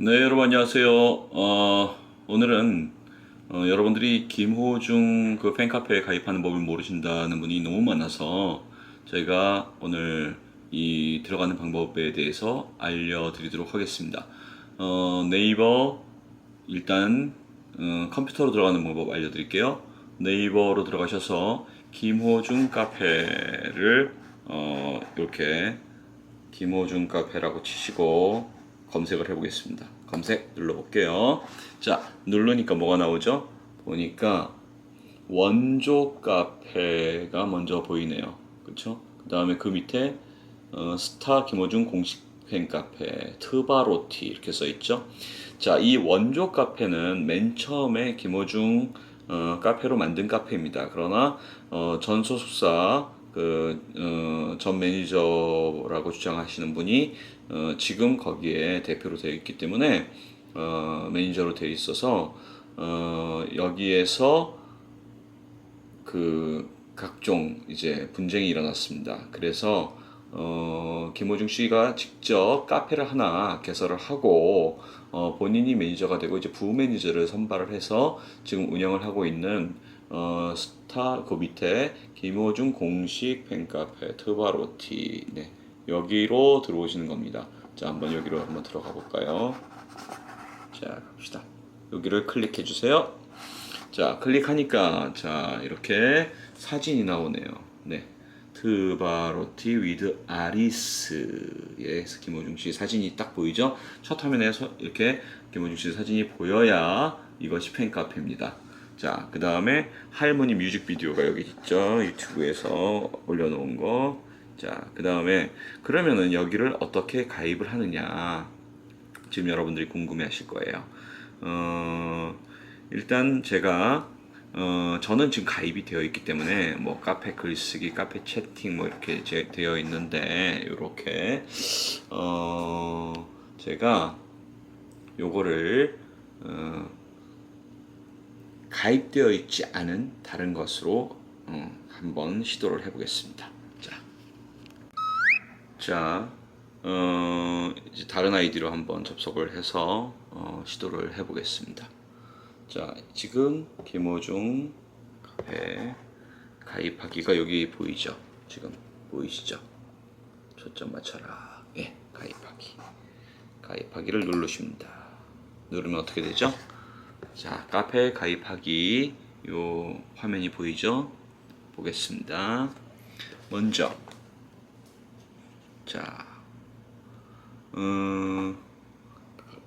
네, 여러분 안녕하세요. 어, 오늘은 어, 여러분들이 김호중 그 팬카페에 가입하는 법을 모르신다는 분이 너무 많아서 저희가 오늘 이 들어가는 방법에 대해서 알려드리도록 하겠습니다. 어, 네이버 일단 어, 컴퓨터로 들어가는 방법 알려드릴게요. 네이버로 들어가셔서 김호중 카페를 어, 이렇게 김호중 카페라고 치시고 검색을 해보겠습니다. 검색 눌러볼게요. 자, 누르니까 뭐가 나오죠? 보니까 원조 카페가 먼저 보이네요. 그렇죠? 그 다음에 그 밑에 어, 스타 김호중 공식 팬 카페 트바로티 이렇게 써 있죠. 자, 이 원조 카페는 맨 처음에 김호중 어, 카페로 만든 카페입니다. 그러나 어, 전 소속사 그, 어, 전 매니저라고 주장하시는 분이 어, 지금 거기에 대표로 되어 있기 때문에 어, 매니저로 되어 있어서 어, 여기에서 그 각종 이제 분쟁이 일어났습니다. 그래서 어, 김호중 씨가 직접 카페를 하나 개설을 하고 어, 본인이 매니저가 되고 이제 부부 매니저를 선발을 해서 지금 운영을 하고 있는 어, 스타 그 밑에 김호중 공식 팬카페 트바로티 네, 여기로 들어오시는 겁니다. 자 한번 여기로 한번 들어가 볼까요? 자 갑시다. 여기를 클릭해 주세요. 자 클릭하니까 자 이렇게 사진이 나오네요. 네. 트바로티 위드 아리스의 김호중 씨 사진이 딱 보이죠? 첫 화면에 서 이렇게 김호중 씨 사진이 보여야 이것이 팬카페입니다. 자, 그 다음에 할머니 뮤직비디오가 여기 있죠. 유튜브에서 올려놓은 거. 자, 그 다음에 그러면은 여기를 어떻게 가입을 하느냐. 지금 여러분들이 궁금해 하실 거예요. 어, 일단 제가 어, 저는 지금 가입이 되어 있기 때문에 뭐 카페 글쓰기, 카페 채팅 뭐 이렇게 제, 되어 있는데 이렇게 어, 제가 요거를 어, 가입되어 있지 않은 다른 것으로 어, 한번 시도를 해보겠습니다. 자, 자, 어, 이제 다른 아이디로 한번 접속을 해서 어, 시도를 해보겠습니다. 자, 지금 김호중 카페 가입하기가 여기 보이죠? 지금 보이시죠? 초점 맞춰라. 예, 가입하기. 가입하기를 누르십니다. 누르면 어떻게 되죠? 자, 카페 가입하기 요 화면이 보이죠? 보겠습니다. 먼저 자, 음,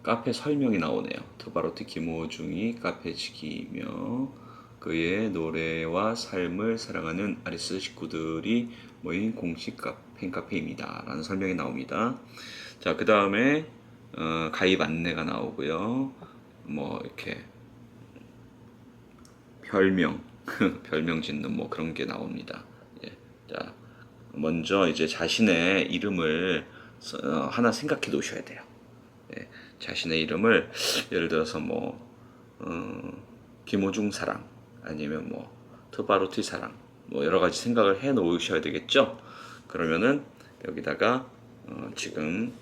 카페 설명이 나오네요. 트바로티 김호중이 카페 지기이며 그의 노래와 삶을 사랑하는 아리스 식구들이 모인 공식 카- 팬카페입니다. 라는 설명이 나옵니다. 자, 그 다음에 어, 가입 안내가 나오고요. 뭐 이렇게 별명, 별명 짓는 뭐 그런 게 나옵니다. 예. 자, 먼저 이제 자신의 이름을 써- 어, 하나 생각해 놓으셔야 돼요. 예, 자신의 이름을 예를 들어서 뭐 어, 김호중 사랑 아니면 뭐 트바로티 사랑 뭐 여러 가지 생각을 해 놓으셔야 되겠죠. 그러면은 여기다가 어, 지금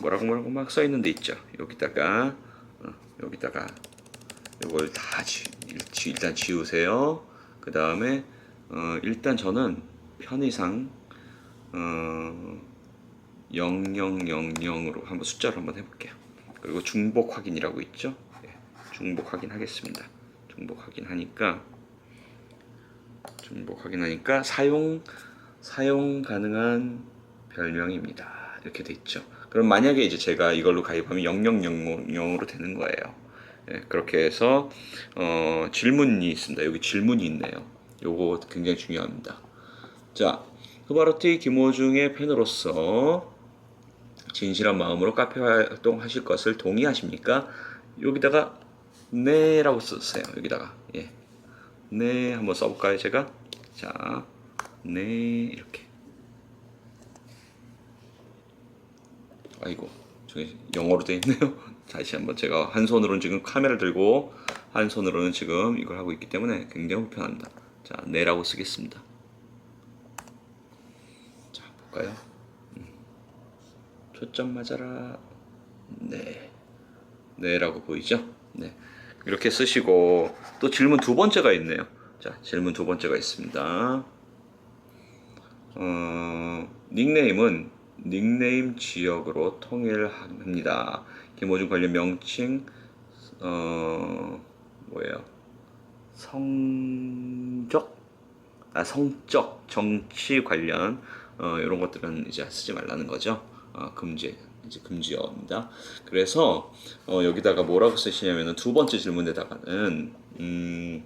뭐라고 뭐라고 막 써 있는 데 있죠. 여기다가 어, 여기다가 이걸 다 지, 일- 일단 지우세요. 그 다음에 어, 일단 저는 편의상 어, 0000으로 한번 숫자로 한번 해볼게요. 그리고 중복 확인이라고 있죠. 예, 중복 확인하겠습니다. 중복 확인하니까 중복 확인하니까 사용 사용 가능한 별명입니다. 이렇게 돼 있죠. 그럼 만약에 이제 제가 이걸로 가입하면 0000으로 되는 거예요. 예, 그렇게 해서 어, 질문이 있습니다. 여기 질문이 있네요. 요거 굉장히 중요합니다. 자, 후바로티 김호중의 팬으로서 진실한 마음으로 카페 활동하실 것을 동의하십니까? 여기다가 네라고 써주세요. 여기다가 예, 네 한번 써볼까요, 제가? 자, 네 이렇게. 아이고, 저기 영어로 돼 있네요. 다시 한번 제가 한 손으로는 지금 카메라를 들고 한 손으로는 지금 이걸 하고 있기 때문에 굉장히 불편합니다. 자, 네라고 쓰겠습니다. 자, 볼까요? 음. 초점 맞아라. 네. 네 라고 보이죠? 네. 이렇게 쓰시고 또 질문 두 번째가 있네요. 자, 질문 두 번째가 있습니다. 어, 닉네임은 닉네임 지역으로 통일합니다. 김호중 관련 명칭 어 뭐예요? 성적 아 성적 정치 관련 어 이런 것들은 이제 쓰지 말라는 거죠. 어, 금지 이제 금지어입니다. 그래서 어, 여기다가 뭐라고 쓰시냐면은 두 번째 질문에다가는 음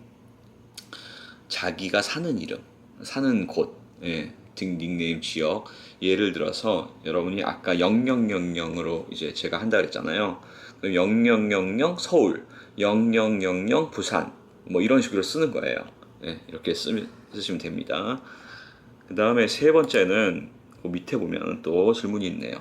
자기가 사는 이름, 사는 곳, 예, 등 닉네임 지역. 예를 들어서 여러분이 아까 0000으로 이제 제가 한다 그랬잖아요. 그럼 0000 서울, 0000 부산, 뭐 이런 식으로 쓰는 거예요. 예, 이렇게 쓰, 쓰시면 됩니다. 그 다음에 세 번째는 그 밑에 보면 또 질문이 있네요.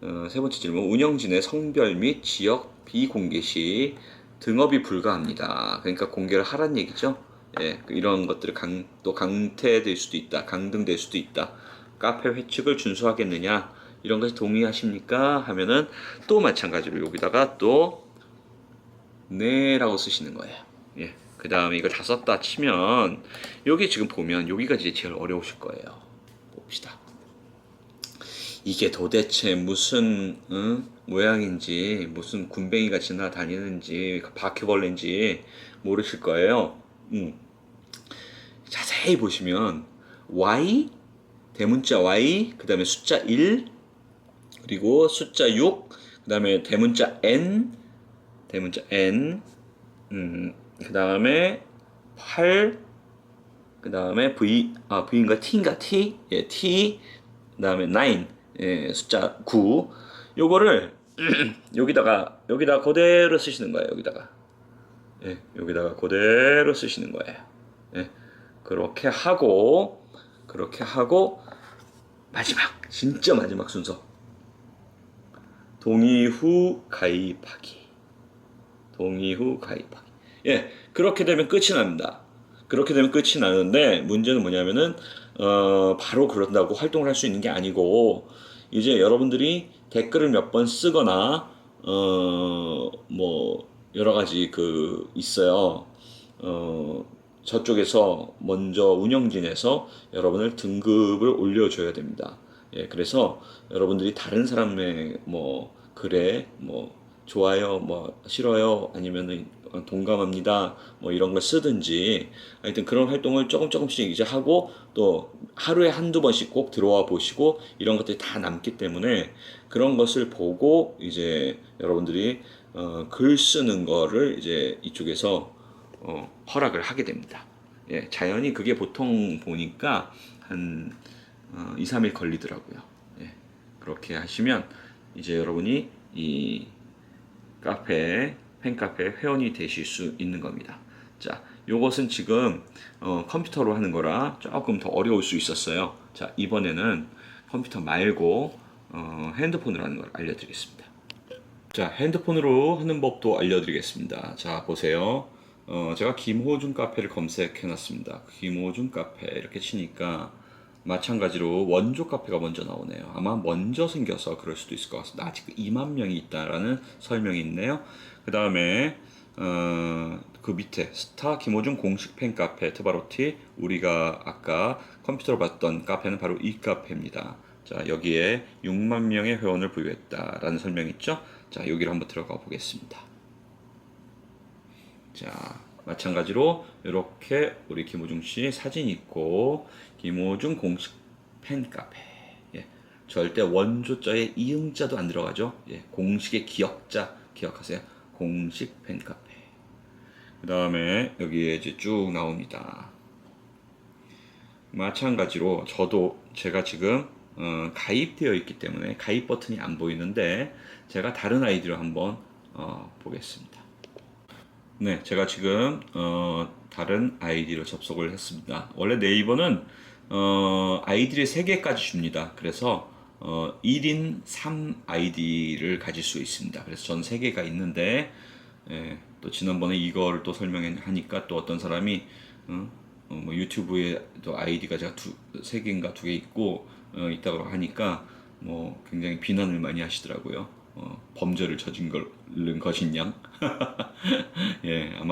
어, 세 번째 질문 운영진의 성별 및 지역 비공개 시 등업이 불가합니다. 그러니까 공개를 하란 얘기죠. 예, 그 이런 것들을 강, 또 강퇴될 수도 있다, 강등될 수도 있다. 카페 회칙을 준수하겠느냐 이런 것이 동의하십니까? 하면은 또 마찬가지로 여기다가 또 네라고 쓰시는 거예요. 예. 그 다음에 이거 다 썼다 치면 여기 지금 보면 여기가 이제 제일 어려우실 거예요. 봅시다. 이게 도대체 무슨 응? 모양인지 무슨 군뱅이가 지나다니는지 바퀴벌레인지 모르실 거예요. 음. 자세히 보시면 y 대문자 y 그 다음에 숫자 1 그리고 숫자 6 그 다음에 대문자 n 대문자 n 음, 그 다음에 8 그 다음에 v 아 v인가 t인가 t? 예 t 그 다음에 9 예, 숫자 9 요거를 여기다가 여기다 그대로 쓰시는 거예요 여기다가. 예, 여기다가 그대로 쓰시는 거예요. 예, 그렇게 하고 그렇게 하고 마지막 진짜 마지막 순서. 동의 후 가입하기. 동의 후 가입하기. 예 그렇게 되면 끝이 납니다 그렇게 되면 끝이 나는데 문제는 뭐냐면은 어 바로 그런다고 활동을 할 수 있는 게 아니고 이제 여러분들이 댓글을 몇 번 쓰거나 어 뭐 여러 가지 그 있어요 어 저쪽에서 먼저 운영진에서 여러분을 등급을 올려줘야 됩니다. 예, 그래서 여러분들이 다른 사람의 뭐 글에 뭐 좋아요, 뭐 싫어요, 아니면은 동감합니다, 뭐 이런 걸 쓰든지 하여튼 그런 활동을 조금 조금씩 이제 하고 또 하루에 한두 번씩 꼭 들어와 보시고 이런 것들이 다 남기 때문에 그런 것을 보고 이제 여러분들이 어, 글 쓰는 거를 이제 이쪽에서 어, 허락을 하게 됩니다. 예, 자연히 그게 보통 보니까 한 어, 2, 3일 걸리더라고요. 예, 그렇게 하시면 이제 여러분이 이 카페, 팬카페 회원이 되실 수 있는 겁니다. 자, 요것은 지금 어, 컴퓨터로 하는 거라 조금 더 어려울 수 있었어요. 자, 이번에는 컴퓨터 말고 어, 핸드폰으로 하는 걸 알려드리겠습니다. 자, 핸드폰으로 하는 법도 알려드리겠습니다. 자, 보세요. 어, 제가 김호중 카페를 검색해 놨습니다. 김호중 카페 이렇게 치니까 마찬가지로 원조 카페가 먼저 나오네요. 아마 먼저 생겨서 그럴 수도 있을 것 같습니다. 아직 2만 명이 있다라는 설명이 있네요. 그 다음에 어, 그 밑에 스타 김호중 공식 팬 카페 트바로티 우리가 아까 컴퓨터로 봤던 카페는 바로 이 카페입니다. 자 여기에 6만 명의 회원을 보유했다라는 설명 있죠? 자 여기를 한번 들어가 보겠습니다. 자, 마찬가지로 이렇게 우리 김호중 씨 사진 있고 김호중 공식 팬 카페. 예. 절대 원조자에 이응자도 안 들어가죠. 예. 공식의 기억자 기억하세요. 공식 팬 카페. 그 다음에 여기에 이제 쭉 나옵니다. 마찬가지로 저도 제가 지금 어, 가입되어 있기 때문에 가입 버튼이 안 보이는데 제가 다른 아이디로 한번 어, 보겠습니다. 네, 제가 지금 어, 다른 아이디로 접속을 했습니다. 원래 네이버는 어, 아이디를 3개까지 줍니다. 그래서 어, 1인 3 아이디를 가질 수 있습니다. 그래서 저는 3개가 있는데 예, 또 지난번에 이거를 또 설명하니까 또 어떤 사람이 어, 어, 뭐 유튜브에 또 아이디가 제가 두, 세 개인가 두 개 있고 어, 있다고 하니까 뭐 굉장히 비난을 많이 하시더라고요. 어, 범죄를 저진 걸른 것인 양.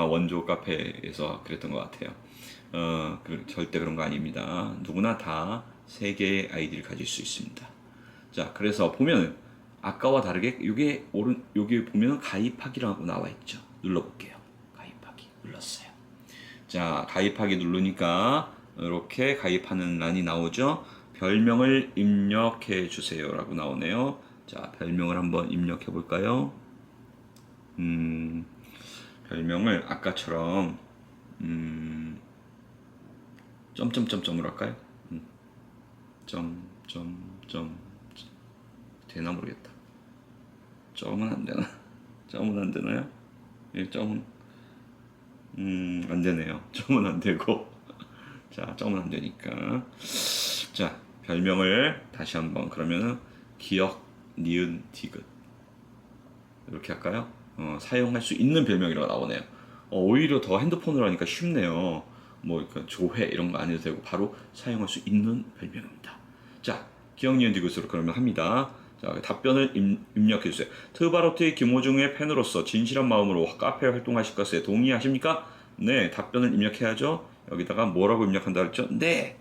예, 아마 원조 카페에서 그랬던 것 같아요. 어, 그, 절대 그런 거 아닙니다. 누구나 다 세 개의 아이디를 가질 수 있습니다. 자, 그래서 보면 아까와 다르게 이게 오른 여기 보면 가입하기라고 나와 있죠. 눌러볼게요. 가입하기 눌렀어요. 자, 가입하기 누르니까 이렇게 가입하는 란이 나오죠. 별명을 입력해 주세요라고 나오네요. 자, 별명을 한번 입력해 볼까요? 음, 별명을 아까처럼 음, 점점점점으로 할까요? 음, 점점점 되나 모르겠다. 점은 안 되나? 점은 안 되나요? 예, 점은 음, 안 되네요. 점은 안 되고. 자, 점은 안 되니까. 자, 별명을 다시 한번 그러면은 기억, 니은, 디귿. 이렇게 할까요? 어, 사용할 수 있는 별명이라고 나오네요. 어, 오히려 더 핸드폰으로 하니까 쉽네요. 뭐, 조회 이런 거 안 해도 되고 바로 사용할 수 있는 별명입니다. 자, 기억, 니은, 디귿으로 그러면 합니다. 자, 답변을 입, 입력해 주세요. 트바로트의 김호중의 팬으로서 진실한 마음으로 카페 활동하실 것에 동의하십니까? 네, 답변을 입력해야죠. 여기다가 뭐라고 입력한다 그랬죠? 네.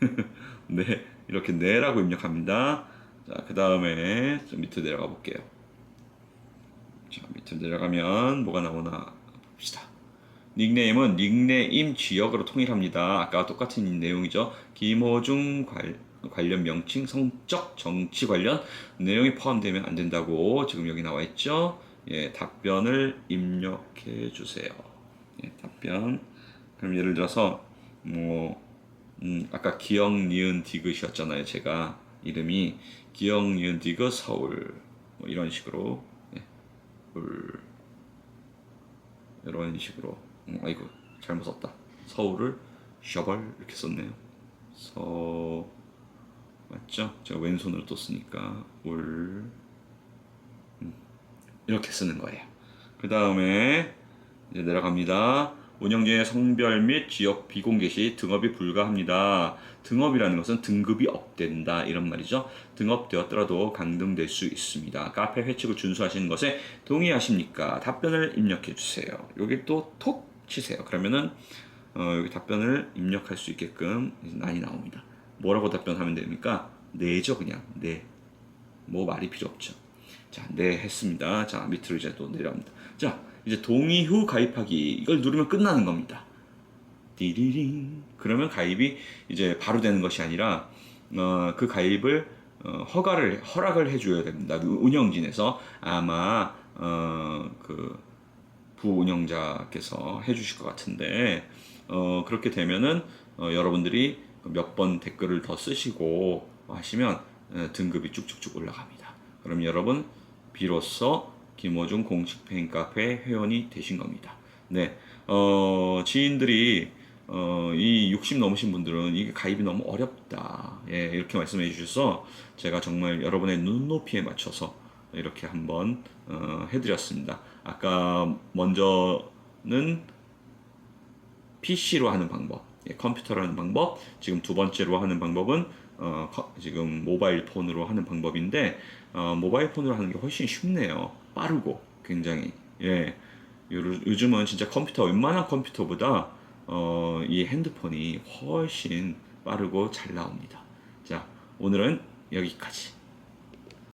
네, 이렇게 네라고 입력합니다. 자, 그 다음에 좀 밑으로 내려가 볼게요. 자, 밑으로 내려가면 뭐가 나오나 봅시다. 닉네임은 닉네임 지역으로 통일합니다. 아까 똑같은 내용이죠. 김호중 관, 관련 명칭, 성적, 정치 관련 내용이 포함되면 안 된다고 지금 여기 나와 있죠. 예, 답변을 입력해 주세요. 예, 답변. 그럼 예를 들어서 뭐 음, 아까 기억 니은 디귿이었잖아요. 제가 이름이 기억 니은 디귿 서울 뭐 이런 식으로 예, 울 이런 식으로 음, 아이고 잘못 썼다. 서울을 셔벌 이렇게 썼네요. 서 맞죠? 제가 왼손으로 또 쓰니까 울 음, 이렇게 쓰는 거예요. 그 다음에 이제 내려갑니다. 운영진의 성별 및 지역 비공개 시 등업이 불가합니다. 등업이라는 것은 등급이 업된다 이런 말이죠. 등업되었더라도 강등될 수 있습니다. 카페 회칙을 준수하시는 것에 동의하십니까? 답변을 입력해 주세요. 여기 또 톡 치세요. 그러면은 어, 여기 답변을 입력할 수 있게끔 난이 나옵니다. 뭐라고 답변하면 됩니까? 네죠 그냥 네. 뭐 말이 필요 없죠. 자, 네 했습니다. 자, 밑으로 이제 또 내려갑니다. 자, 이제 동의 후 가입하기 이걸 누르면 끝나는 겁니다. 디리링. 그러면 가입이 이제 바로 되는 것이 아니라 어, 그 가입을 어, 허가를 허락을 해줘야 됩니다. 그 운영진에서 아마 어, 그 부운영자께서 해주실 것 같은데 어, 그렇게 되면은 어, 여러분들이 몇 번 댓글을 더 쓰시고 하시면 어, 등급이 쭉쭉쭉 올라갑니다. 그럼 여러분 비로소 김호중 공식 팬 카페 회원이 되신 겁니다. 네, 어, 지인들이 어, 이 60 넘으신 분들은 이게 가입이 너무 어렵다. 예, 이렇게 말씀해 주셔서 제가 정말 여러분의 눈높이에 맞춰서 이렇게 한번 어, 해드렸습니다. 아까 먼저는 PC로 하는 방법, 예, 컴퓨터로 하는 방법, 지금 두 번째로 하는 방법은 어, 커- 지금 모바일 폰으로 하는 방법인데 어, 모바일 폰으로 하는 게 훨씬 쉽네요. 빠르고 굉장히 예. 요- 요즘은 진짜 컴퓨터 웬만한 컴퓨터보다 어, 이 핸드폰이 훨씬 빠르고 잘 나옵니다. 자, 오늘은 여기까지.